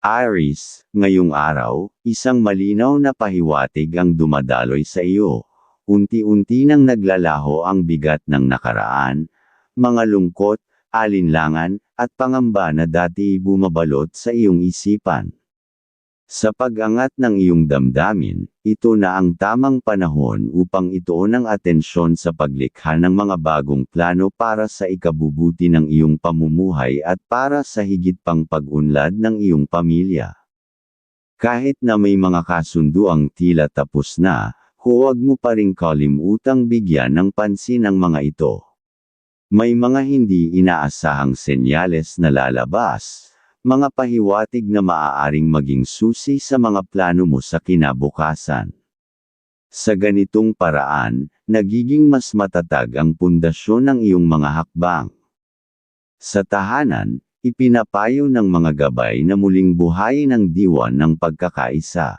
Aris, ngayong araw, isang malinaw na pahiwatig ang dumadaloy sa iyo. Unti-unti nang naglalaho ang bigat ng nakaraan, mga lungkot, alinlangan, at pangamba na dati bumabalot sa iyong isipan. Sa pag-angat ng iyong damdamin, ito na ang tamang panahon upang ituon ang atensyon sa paglikha ng mga bagong plano para sa ikabubuti ng iyong pamumuhay at para sa higit pang pag-unlad ng iyong pamilya. Kahit na may mga kasunduang tila tapos na, huwag mo pa ring kalimutang bigyan ng pansin ang mga ito. May mga hindi inaasahang senyales na lalabas, mga pahiwatig na maaaring maging susi sa mga plano mo sa kinabukasan. Sa ganitong paraan, nagiging mas matatag ang pundasyon ng iyong mga hakbang. Sa tahanan, ipinapayo ng mga gabay na muling buhayin ang diwan ng pagkakaisa.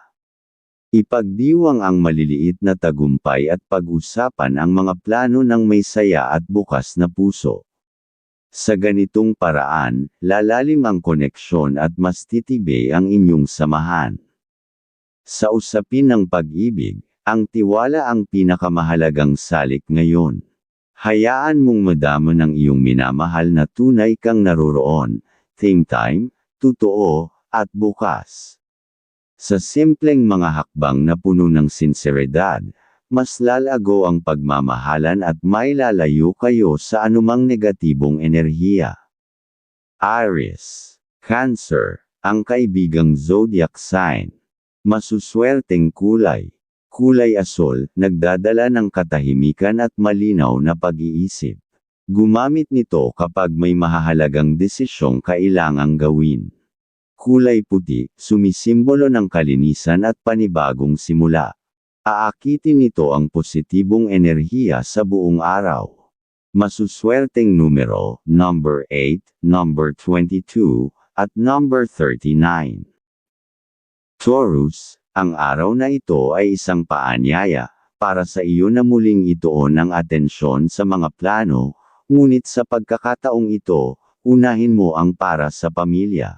Ipagdiwang ang maliliit na tagumpay at pag-usapan ang mga plano ng may saya at bukas na puso. Sa ganitong paraan, lalalim ang koneksyon at mas titibay ang inyong samahan. Sa usapin ng pag-ibig, ang tiwala ang pinakamahalagang salik ngayon. Hayaan mong madama ng iyong minamahal na tunay kang naroroon, same time, totoo, at bukas. Sa simpleng mga hakbang na puno ng sinseridad, mas lalago ang pagmamahalan at may lalayo kayo sa anumang negatibong enerhiya. Aries, Cancer, ang kaibigang zodiac sign. Masuswerteng kulay. Kulay asol, nagdadala ng katahimikan at malinaw na pag-iisip. Gumamit nito kapag may mahahalagang desisyong kailangang gawin. Kulay puti, sumisimbolo ng kalinisan at panibagong simula. Aakitin nito ang positibong enerhiya sa buong araw. Masuswerteng numero, number 8, number 22, at number 39. Taurus, ang araw na ito ay isang paanyaya, para sa iyo na muling ituon ang atensyon sa mga plano, ngunit sa pagkakataong ito, unahin mo ang para sa pamilya.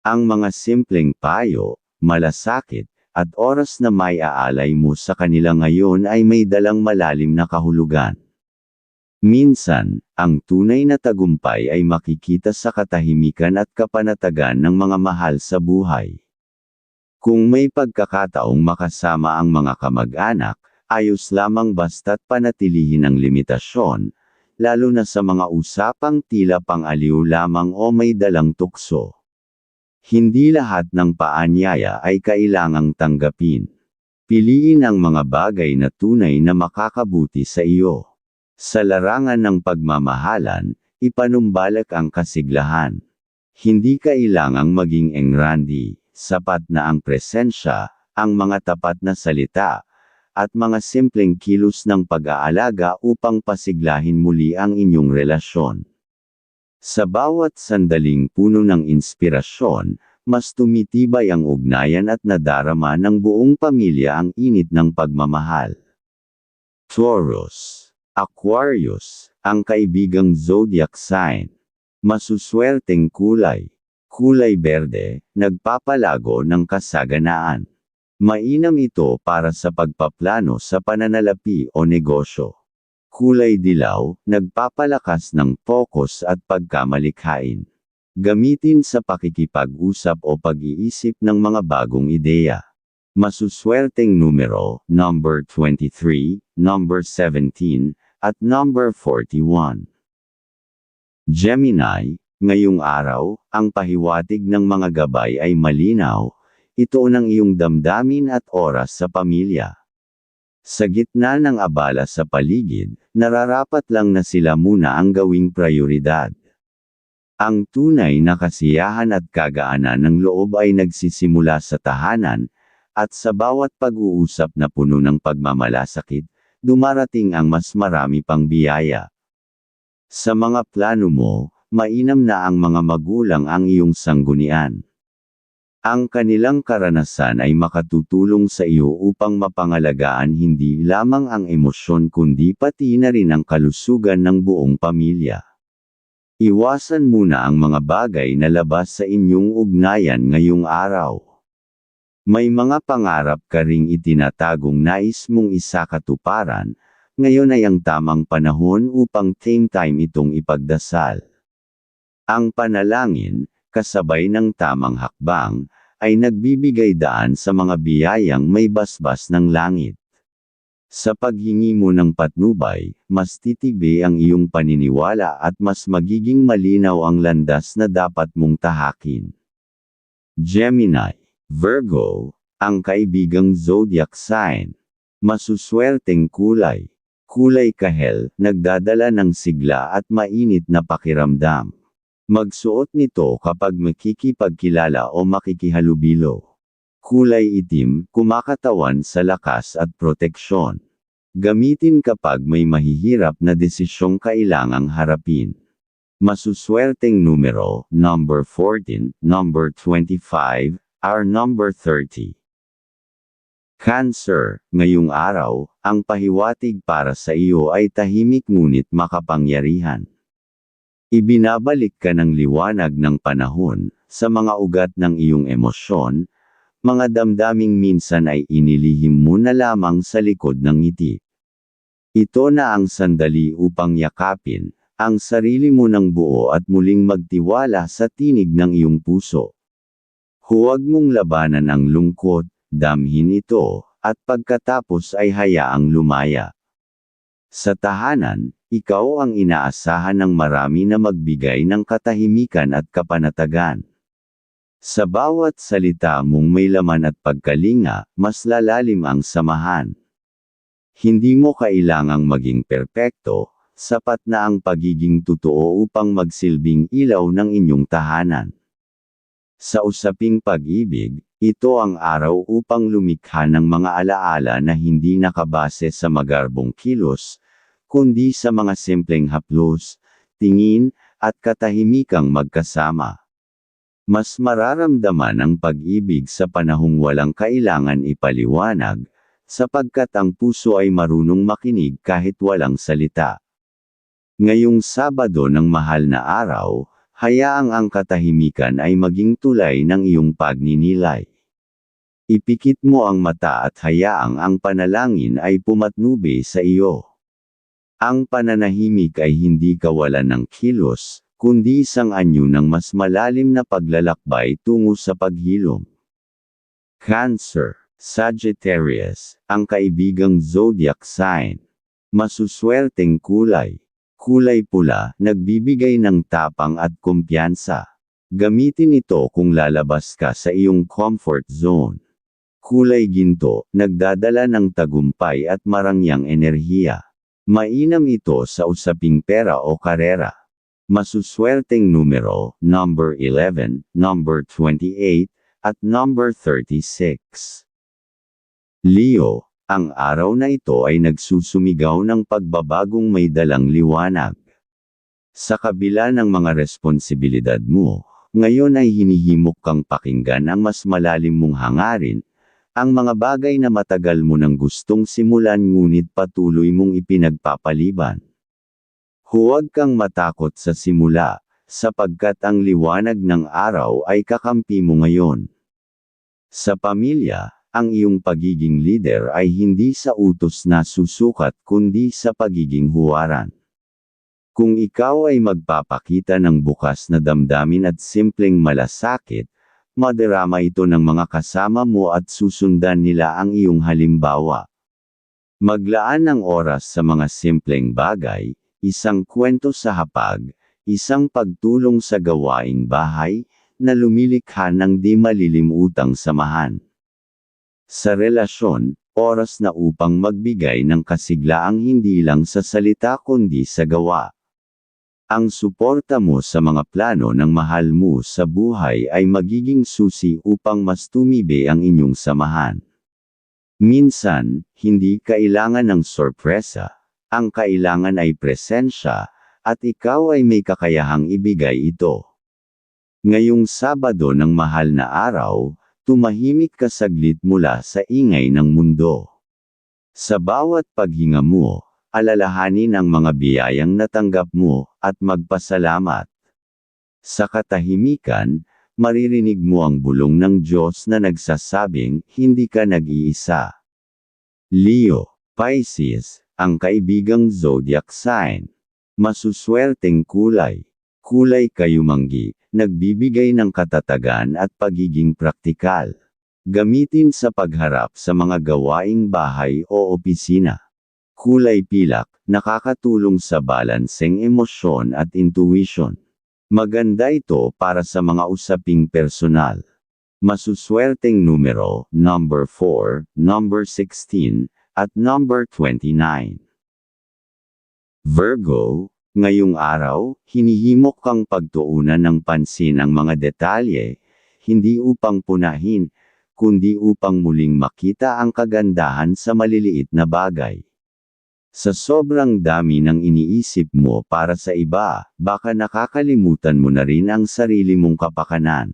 Ang mga simpleng payo, malasakit, at oras na may aalay mo sa kanila ngayon ay may dalang malalim na kahulugan. Minsan, ang tunay na tagumpay ay makikita sa katahimikan at kapanatagan ng mga mahal sa buhay. Kung may pagkakataong makasama ang mga kamag-anak, ayos lamang basta't panatilihin ang limitasyon, lalo na sa mga usapang tila pang-aliw lamang o may dalang tukso. Hindi lahat ng paanyaya ay kailangang tanggapin. Piliin ang mga bagay na tunay na makakabuti sa iyo. Sa larangan ng pagmamahalan, ipanumbalak ang kasiglahan. Hindi kailangang maging engrandi, sapat na ang presensya, ang mga tapat na salita, at mga simpleng kilos ng pag-aalaga upang pasiglahin muli ang inyong relasyon. Sa bawat sandaling puno ng inspirasyon, mas tumitibay ang ugnayan at nadarama ng buong pamilya ang init ng pagmamahal. Taurus, Aquarius, ang kaibigang zodiac sign. Masuswerteng kulay. Kulay berde, nagpapalago ng kasaganaan. Mainam ito para sa pagpaplano sa pananalapi o negosyo kulay dilaw, nagpapalakas ng focus at pagkamalikhain. Gamitin sa pakikipag-usap o pag-iisip ng mga bagong ideya. Masuswerteng numero, number 23, number 17, at number 41. Gemini, ngayong araw, ang pahiwatig ng mga gabay ay malinaw, ito ng iyong damdamin at oras sa pamilya. Sa gitna ng abala sa paligid, nararapat lang na sila muna ang gawing prioridad. Ang tunay na kasiyahan at kagaanan ng loob ay nagsisimula sa tahanan, at sa bawat pag-uusap na puno ng pagmamalasakit, dumarating ang mas marami pang biyaya. Sa mga plano mo, mainam na ang mga magulang ang iyong sanggunian. Ang kanilang karanasan ay makatutulong sa iyo upang mapangalagaan hindi lamang ang emosyon kundi pati na rin ang kalusugan ng buong pamilya. Iwasan muna ang mga bagay na labas sa inyong ugnayan ngayong araw. May mga pangarap ka ring itinatagong nais mong isakatuparan, ngayon ay ang tamang panahon upang same time itong ipagdasal. Ang panalangin, kasabay ng tamang hakbang, ay nagbibigay daan sa mga biyayang may basbas ng langit. Sa paghingi mo ng patnubay, mas titibi ang iyong paniniwala at mas magiging malinaw ang landas na dapat mong tahakin. Gemini, Virgo, ang kaibigang zodiac sign. Masuswerteng kulay. Kulay kahel, nagdadala ng sigla at mainit na pakiramdam. Magsuot nito kapag makikipagkilala o makikihalubilo. Kulay itim, kumakatawan sa lakas at proteksyon. Gamitin kapag may mahihirap na desisyong kailangang harapin. Masuswerteng numero, number 14, number 25, our number 30. Cancer, ngayong araw, ang pahiwatig para sa iyo ay tahimik ngunit makapangyarihan. Ibinabalik ka ng liwanag ng panahon, sa mga ugat ng iyong emosyon, mga damdaming minsan ay inilihim mo na lamang sa likod ng ngiti. Ito na ang sandali upang yakapin, ang sarili mo ng buo at muling magtiwala sa tinig ng iyong puso. Huwag mong labanan ang lungkot, damhin ito, at pagkatapos ay hayaang lumaya. Sa tahanan, ikaw ang inaasahan ng marami na magbigay ng katahimikan at kapanatagan. Sa bawat salita mong may laman at pagkalinga, mas lalalim ang samahan. Hindi mo kailangang maging perpekto, sapat na ang pagiging totoo upang magsilbing ilaw ng inyong tahanan. Sa usaping pag-ibig, ito ang araw upang lumikha ng mga alaala na hindi nakabase sa magarbong kilos, kundi sa mga simpleng haplos, tingin, at katahimikang magkasama. Mas mararamdaman ang pag-ibig sa panahong walang kailangan ipaliwanag, sapagkat ang puso ay marunong makinig kahit walang salita. Ngayong Sabado ng mahal na araw, hayaang ang katahimikan ay maging tulay ng iyong pagninilay. Ipikit mo ang mata at hayaang ang panalangin ay pumatnube sa iyo. Ang pananahimik ay hindi kawalan ng kilos, kundi isang anyo ng mas malalim na paglalakbay tungo sa paghilom. Cancer, Sagittarius, ang kaibigang zodiac sign. Masuswerteng kulay. Kulay pula, nagbibigay ng tapang at kumpiyansa. Gamitin ito kung lalabas ka sa iyong comfort zone. Kulay ginto, nagdadala ng tagumpay at marangyang enerhiya. Mainam ito sa usaping pera o karera. Masuswerteng numero, number 11, number 28, at number 36. Leo, ang araw na ito ay nagsusumigaw ng pagbabagong may dalang liwanag. Sa kabila ng mga responsibilidad mo, ngayon ay hinihimok kang pakinggan ang mas malalim mong hangarin, ang mga bagay na matagal mo nang gustong simulan ngunit patuloy mong ipinagpapaliban. Huwag kang matakot sa simula, sapagkat ang liwanag ng araw ay kakampi mo ngayon. Sa pamilya, ang iyong pagiging leader ay hindi sa utos na susukat kundi sa pagiging huwaran. Kung ikaw ay magpapakita ng bukas na damdamin at simpleng malasakit, madarama ito ng mga kasama mo at susundan nila ang iyong halimbawa. Maglaan ng oras sa mga simpleng bagay, isang kwento sa hapag, isang pagtulong sa gawaing bahay, na lumilikha ng di malilimutang samahan. Sa relasyon, oras na upang magbigay ng kasiglaang hindi lang sa salita kundi sa gawa. Ang suporta mo sa mga plano ng mahal mo sa buhay ay magiging susi upang mas tumibe ang inyong samahan. Minsan, hindi kailangan ng sorpresa. Ang kailangan ay presensya, at ikaw ay may kakayahang ibigay ito. Ngayong Sabado ng mahal na araw, tumahimik ka saglit mula sa ingay ng mundo. Sa bawat paghinga mo, alalahanin ang mga biyayang natanggap mo, at magpasalamat. Sa katahimikan, maririnig mo ang bulong ng Diyos na nagsasabing, hindi ka nag-iisa. Leo, Pisces, ang kaibigang zodiac sign. Masuswerteng kulay. Kulay kayumanggi, nagbibigay ng katatagan at pagiging praktikal. Gamitin sa pagharap sa mga gawaing bahay o opisina. Kulay pilak, nakakatulong sa balanseng emosyon at intuition. Maganda ito para sa mga usaping personal. Masuswerteng numero, number 4, number 16, at number 29. Virgo, ngayong araw, hinihimok kang pagtuunan ng pansin ang mga detalye, hindi upang punahin, kundi upang muling makita ang kagandahan sa maliliit na bagay. Sa sobrang dami ng iniisip mo para sa iba, baka nakakalimutan mo na rin ang sarili mong kapakanan.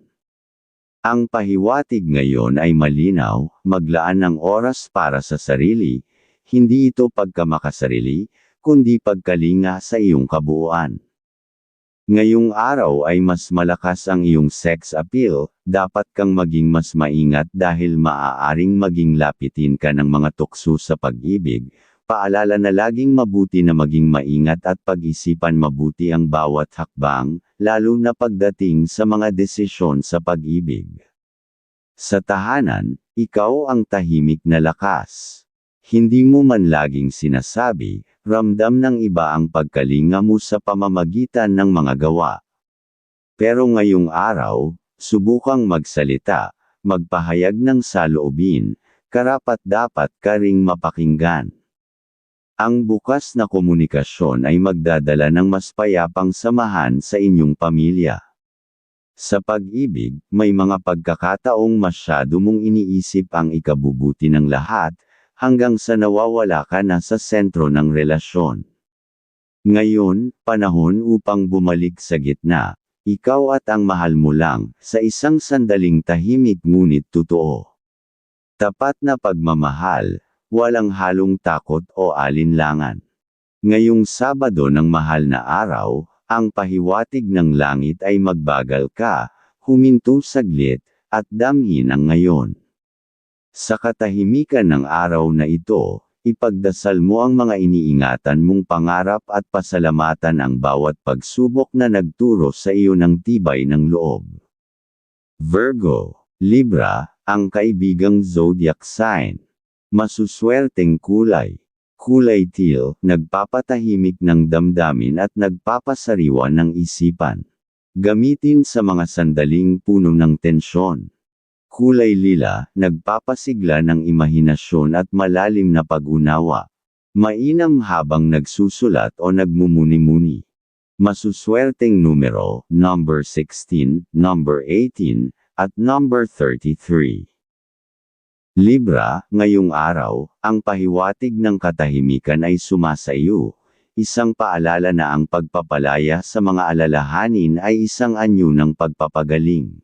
Ang pahiwatig ngayon ay malinaw, maglaan ng oras para sa sarili, hindi ito pagkamakasarili, kundi pagkalinga sa iyong kabuuan. Ngayong araw ay mas malakas ang iyong sex appeal, dapat kang maging mas maingat dahil maaaring maging lapitin ka ng mga tukso sa pag-ibig, paalala na laging mabuti na maging maingat at pag-isipan mabuti ang bawat hakbang, lalo na pagdating sa mga desisyon sa pag-ibig. Sa tahanan, ikaw ang tahimik na lakas. Hindi mo man laging sinasabi, ramdam ng iba ang pagkalinga mo sa pamamagitan ng mga gawa. Pero ngayong araw, subukang magsalita, magpahayag ng saloobin, karapat dapat ka ring mapakinggan. Ang bukas na komunikasyon ay magdadala ng mas payapang samahan sa inyong pamilya. Sa pag-ibig, may mga pagkakataong masyado mong iniisip ang ikabubuti ng lahat, hanggang sa nawawala ka na sa sentro ng relasyon. Ngayon, panahon upang bumalik sa gitna, ikaw at ang mahal mo lang, sa isang sandaling tahimik ngunit totoo. Tapat na pagmamahal, walang halong takot o alinlangan. Ngayong Sabado ng mahal na araw, ang pahiwatig ng langit ay magbagal ka, huminto saglit, at damhin ang ngayon. Sa katahimikan ng araw na ito, ipagdasal mo ang mga iniingatan mong pangarap at pasalamatan ang bawat pagsubok na nagturo sa iyo ng tibay ng loob. Virgo, Libra, ang kaibigang zodiac sign. Masuswerteng kulay. Kulay teal, nagpapatahimik ng damdamin at nagpapasariwa ng isipan. Gamitin sa mga sandaling puno ng tensyon. Kulay lila, nagpapasigla ng imahinasyon at malalim na pag-unawa. Mainam habang nagsusulat o nagmumuni-muni. Masuswerteng numero, number 16, number 18, at number 33. Libra, ngayong araw, ang pahiwatig ng katahimikan ay sumasa iyo. Isang paalala na ang pagpapalaya sa mga alalahanin ay isang anyo ng pagpapagaling.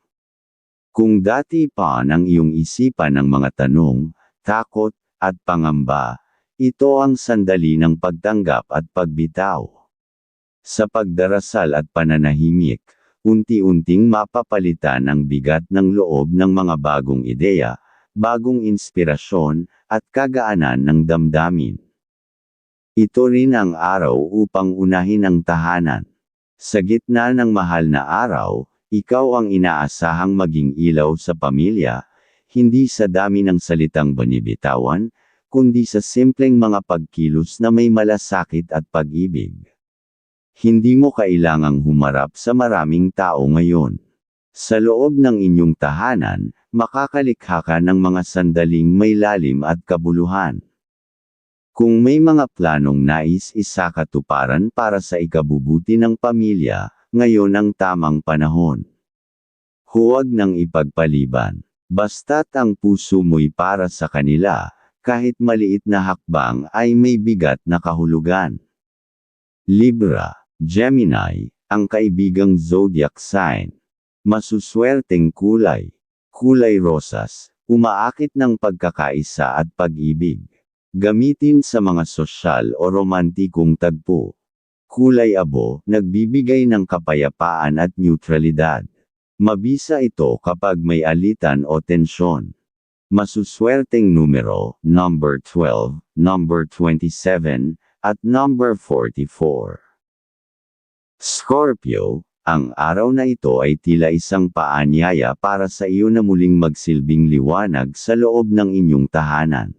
Kung dati pa ang iyong isipan ng mga tanong, takot, at pangamba, ito ang sandali ng pagtanggap at pagbitaw. Sa pagdarasal at pananahimik, unti-unting mapapalitan ang bigat ng loob ng mga bagong ideya, bagong inspirasyon, at kagaanan ng damdamin. Ito rin ang araw upang unahin ang tahanan. Sa gitna ng mahal na araw, ikaw ang inaasahang maging ilaw sa pamilya, hindi sa dami ng salitang banibitawan, kundi sa simpleng mga pagkilos na may malasakit at pag-ibig. Hindi mo kailangang humarap sa maraming tao ngayon. Sa loob ng inyong tahanan, makakalikha ka ng mga sandaling may lalim at kabuluhan. Kung may mga planong nais isakatuparan para sa ikabubuti ng pamilya, ngayon ang tamang panahon. Huwag nang ipagpaliban. Basta't ang puso mo'y para sa kanila, kahit maliit na hakbang ay may bigat na kahulugan. Libra, Gemini, ang kaibigang zodiac sign. Masuswerteng kulay. Kulay rosas, umaakit ng pagkakaisa at pag-ibig. Gamitin sa mga sosyal o romantikong tagpo. Kulay abo, nagbibigay ng kapayapaan at neutralidad. Mabisa ito kapag may alitan o tensyon. Masuswerteng numero, number 12, number 27, at number 44. Scorpio, ang araw na ito ay tila isang paanyaya para sa iyo na muling magsilbing liwanag sa loob ng inyong tahanan.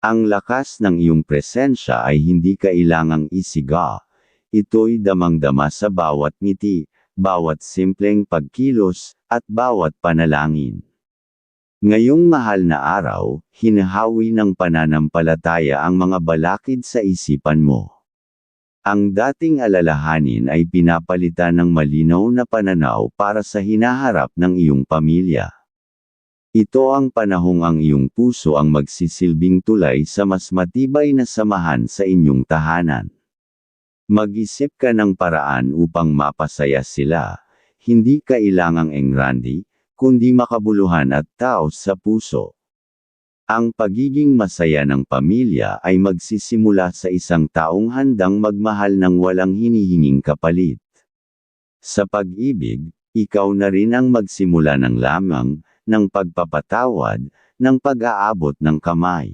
Ang lakas ng iyong presensya ay hindi kailangang isiga. Ito'y damang-dama sa bawat ngiti, bawat simpleng pagkilos, at bawat panalangin. Ngayong mahal na araw, hinahawi ng pananampalataya ang mga balakid sa isipan mo. Ang dating alalahanin ay pinapalitan ng malinaw na pananaw para sa hinaharap ng iyong pamilya. Ito ang panahong ang iyong puso ang magsisilbing tulay sa mas matibay na samahan sa inyong tahanan. Mag-isip ka ng paraan upang mapasaya sila, hindi kailangang engrandi, kundi makabuluhan at taos sa puso. Ang pagiging masaya ng pamilya ay magsisimula sa isang taong handang magmahal ng walang hinihinging kapalit. Sa pag-ibig, ikaw na rin ang magsimula ng lamang, ng pagpapatawad, ng pag-aabot ng kamay.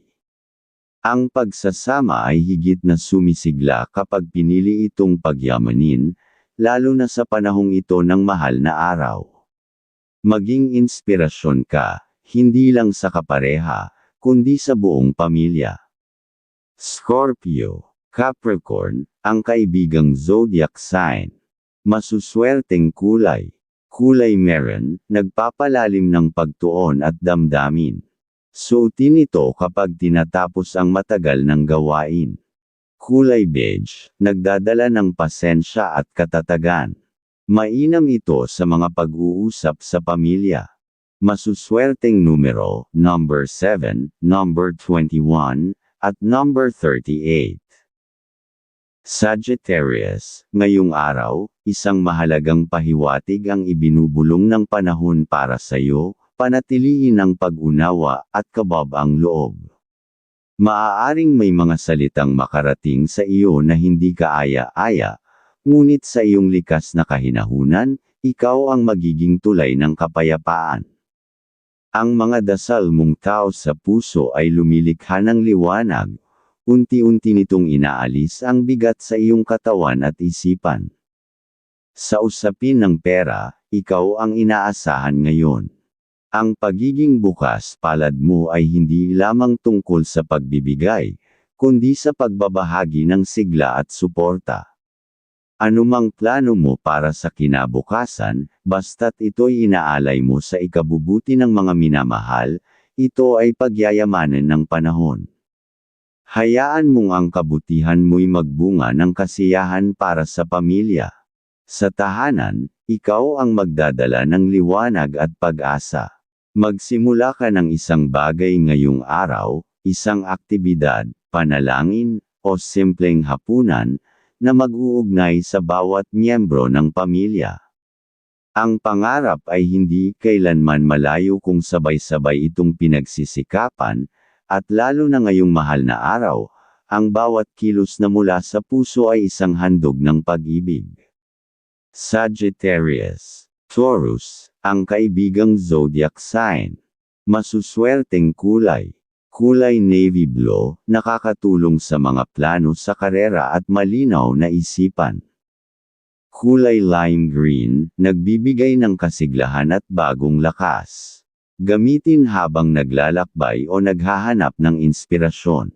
Ang pagsasama ay higit na sumisigla kapag pinili itong pagyamanin, lalo na sa panahong ito ng mahal na araw. Maging inspirasyon ka, hindi lang sa kapareha, kundi sa buong pamilya. Scorpio, Capricorn, ang kaibigang zodiac sign. Masuswerteng kulay. Kulay meron, nagpapalalim ng pagtuon at damdamin. Suotin ito kapag tinatapos ang matagal ng gawain. Kulay beige, nagdadala ng pasensya at katatagan. Mainam ito sa mga pag-uusap sa pamilya. Masuswerteng numero, number 7, number 21, at number 38. Sagittarius, ngayong araw, isang mahalagang pahiwatig ang ibinubulong ng panahon para sa iyo, panatilihin ang pag-unawa at kabab ang loob. Maaaring may mga salitang makarating sa iyo na hindi kaaya-aya, ngunit sa iyong likas na kahinahunan, ikaw ang magiging tulay ng kapayapaan. Ang mga dasal mong tao sa puso ay lumilikha ng liwanag, unti-unti nitong inaalis ang bigat sa iyong katawan at isipan. Sa usapin ng pera, ikaw ang inaasahan ngayon. Ang pagiging bukas palad mo ay hindi lamang tungkol sa pagbibigay, kundi sa pagbabahagi ng sigla at suporta. Anumang plano mo para sa kinabukasan, basta't ito'y inaalay mo sa ikabubuti ng mga minamahal, ito ay pagyayamanan ng panahon. Hayaan mong ang kabutihan mo'y magbunga ng kasiyahan para sa pamilya. Sa tahanan, ikaw ang magdadala ng liwanag at pag-asa. Magsimula ka ng isang bagay ngayong araw, isang aktibidad, panalangin, o simpleng hapunan, na mag-uugnay sa bawat miyembro ng pamilya. Ang pangarap ay hindi kailanman malayo kung sabay-sabay itong pinagsisikapan, at lalo na ngayong mahal na araw, ang bawat kilos na mula sa puso ay isang handog ng pag-ibig. Sagittarius, Taurus, ang kaibigang zodiac sign. Masuswerteng kulay. Kulay navy blue, nakakatulong sa mga plano sa karera at malinaw na isipan. Kulay lime green, nagbibigay ng kasiglahan at bagong lakas. Gamitin habang naglalakbay o naghahanap ng inspirasyon.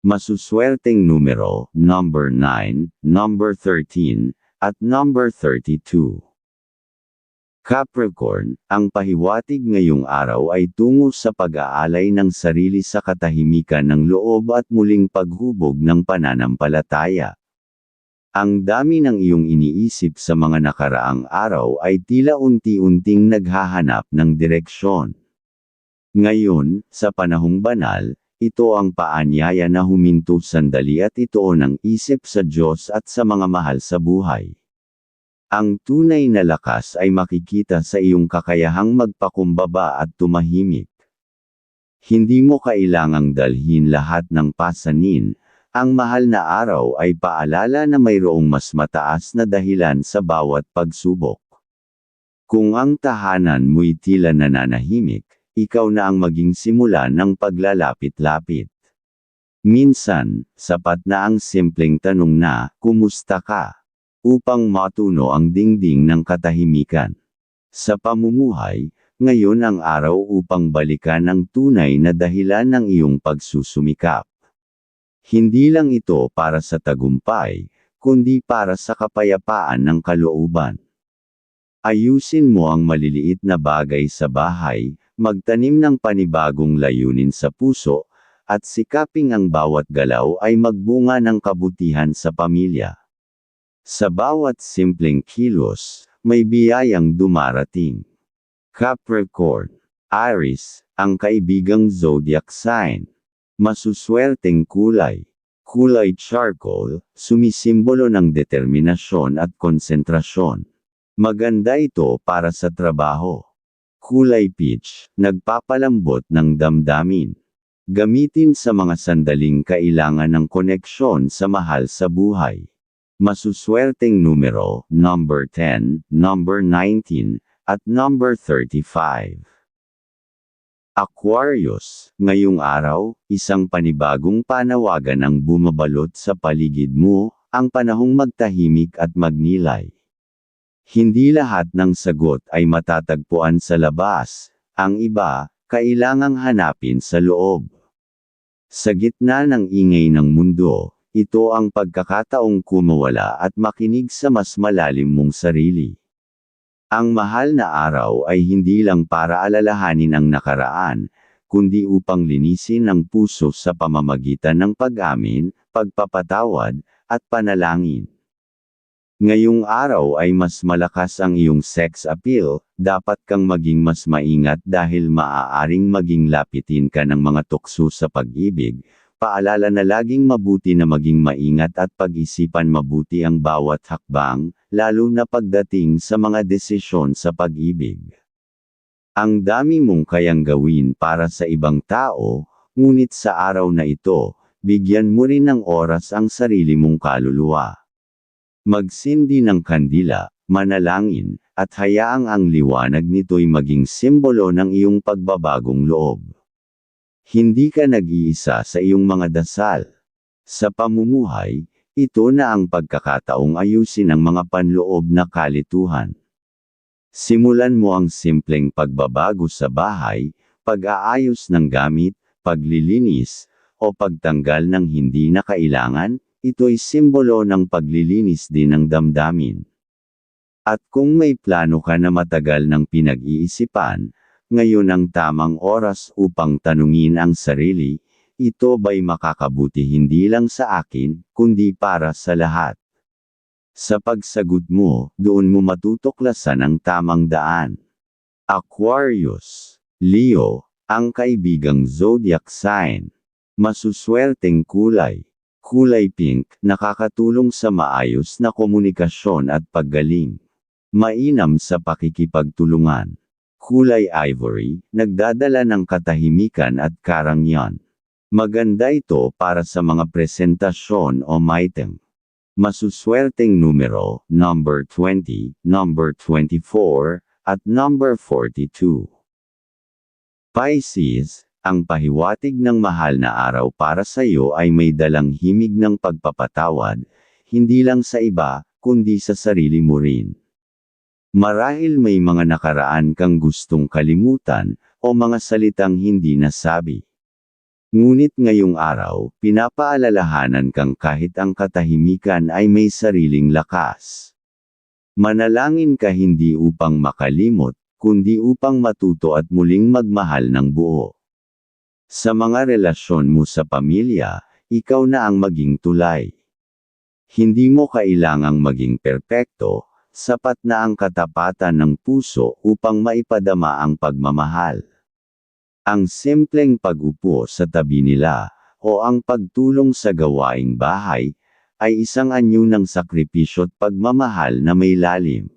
Masuswerteng numero, number 9, number 13, at number 32. Capricorn, ang pahiwatig ngayong araw ay tungo sa pag-aalay ng sarili sa katahimikan ng loob at muling paghubog ng pananampalataya. Ang dami ng iyong iniisip sa mga nakaraang araw ay tila unti-unting naghahanap ng direksyon. Ngayon, sa panahong banal, ito ang paanyaya na huminto sandali at ito ng isip sa Diyos at sa mga mahal sa buhay. Ang tunay na lakas ay makikita sa iyong kakayahang magpakumbaba at tumahimik. Hindi mo kailangang dalhin lahat ng pasanin, ang mahal na araw ay paalala na mayroong mas mataas na dahilan sa bawat pagsubok. Kung ang tahanan mo'y tila nananahimik, ikaw na ang maging simula ng paglalapit-lapit. Minsan, sapat na ang simpleng tanong na, kumusta ka? Upang matuno ang dingding ng katahimikan. Sa pamumuhay, ngayon ang araw upang balikan ang tunay na dahilan ng iyong pagsusumikap. Hindi lang ito para sa tagumpay, kundi para sa kapayapaan ng kalooban. Ayusin mo ang maliliit na bagay sa bahay, magtanim ng panibagong layunin sa puso, at sikaping ang bawat galaw ay magbunga ng kabutihan sa pamilya. Sa bawat simpleng kilos, may biyayang dumarating. Capricorn, Aries, ang kaibigang zodiac sign. Masuswerteng kulay. Kulay charcoal, sumisimbolo ng determinasyon at konsentrasyon. Maganda ito para sa trabaho. Kulay peach, nagpapalambot ng damdamin. Gamitin sa mga sandaling kailangan ng koneksyon sa mahal sa buhay. Masuswerteng numero, number 10, number 19, at number 35. Aquarius, ngayong araw, isang panibagong panawagan ang bumabalot sa paligid mo, ang panahong magtahimik at magnilay. Hindi lahat ng sagot ay matatagpuan sa labas, ang iba, kailangang hanapin sa loob. Sa gitna ng ingay ng mundo, ito ang pagkakataong kumawala at makinig sa mas malalim mong sarili. Ang mahal na araw ay hindi lang para alalahanin ang nakaraan, kundi upang linisin ang puso sa pamamagitan ng pag-amin, pagpapatawad, at panalangin. Ngayong araw ay mas malakas ang iyong sex appeal, dapat kang maging mas maingat dahil maaaring maging lapitin ka ng mga tukso sa pag-ibig. Paalala na laging mabuti na maging maingat at pag-isipan mabuti ang bawat hakbang, lalo na pagdating sa mga desisyon sa pag-ibig. Ang dami mong kayang gawin para sa ibang tao, ngunit sa araw na ito, bigyan mo rin ng oras ang sarili mong kaluluwa. Magsindi ng kandila, manalangin, at hayaang ang liwanag nito'y maging simbolo ng iyong pagbabagong loob. Hindi ka nag-iisa sa iyong mga dasal. Sa pamumuhay, ito na ang pagkakataong ayusin ang mga panloob na kalituhan. Simulan mo ang simpleng pagbabago sa bahay, pag-aayos ng gamit, paglilinis, o pagtanggal ng hindi na kailangan, Ito'y simbolo ng paglilinis din ng damdamin. At kung may plano ka na matagal ng pinag-iisipan, ngayon ang tamang oras upang tanungin ang sarili, ito ba'y makakabuti hindi lang sa akin, kundi para sa lahat. Sa pagsagot mo, doon mo matutuklasan ang tamang daan. Aquarius, Leo, ang kaibigang zodiac sign. Masuswerteng kulay. Kulay pink, nakakatulong sa maayos na komunikasyon at paggaling. Mainam sa pakikipagtulungan. Kulay ivory, nagdadala ng katahimikan at karangyan. Maganda ito para sa mga presentasyon o meeting. Masuswerteng numero, number 20, number 24, at number 42. Pisces, ang pahiwatig ng mahal na araw para sa iyo ay may dalang himig ng pagpapatawad, hindi lang sa iba, kundi sa sarili mo rin. Marahil may mga nakaraan kang gustong kalimutan, o mga salitang hindi nasabi. Ngunit ngayong araw, pinapaalalahanan kang kahit ang katahimikan ay may sariling lakas. Manalangin ka hindi upang makalimot, kundi upang matuto at muling magmahal ng buo. Sa mga relasyon mo sa pamilya, ikaw na ang maging tulay. Hindi mo kailangang maging perpekto, sapat na ang katapatan ng puso upang maipadama ang pagmamahal. Ang simpleng pag-upo sa tabi nila, o ang pagtulong sa gawaing bahay, ay isang anyo ng sakripisyo at pagmamahal na may lalim.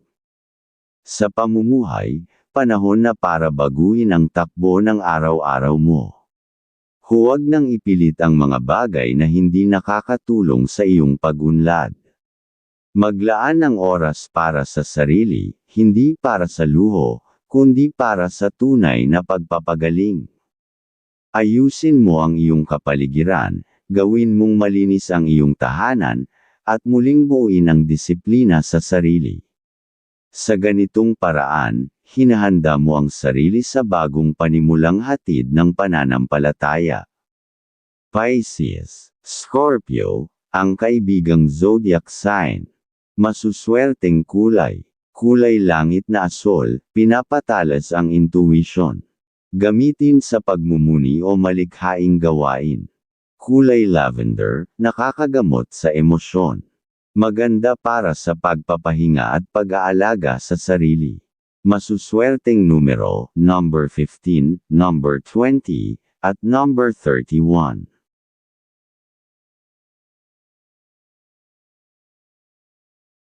Sa pamumuhay, panahon na para baguhin ang takbo ng araw-araw mo. Huwag nang ipilit ang mga bagay na hindi nakakatulong sa iyong pagunlad. Maglaan ng oras para sa sarili, hindi para sa luho, kundi para sa tunay na pagpapagaling. Ayusin mo ang iyong kapaligiran, gawin mong malinis ang iyong tahanan, at muling buuin ang disiplina sa sarili. Sa ganitong paraan, hinahanda mo ang sarili sa bagong panimulang hatid ng pananampalataya. Pisces, Scorpio, ang kaibigang zodiac sign. Masuswerteng kulay. Kulay langit na asol, pinapatalas ang intuition. Gamitin sa pagmumuni o malikhaing gawain. Kulay lavender, nakakagamot sa emosyon. Maganda para sa pagpapahinga at pag-aalaga sa sarili. Masuswerteng numero, number 15, number 20, at number 31.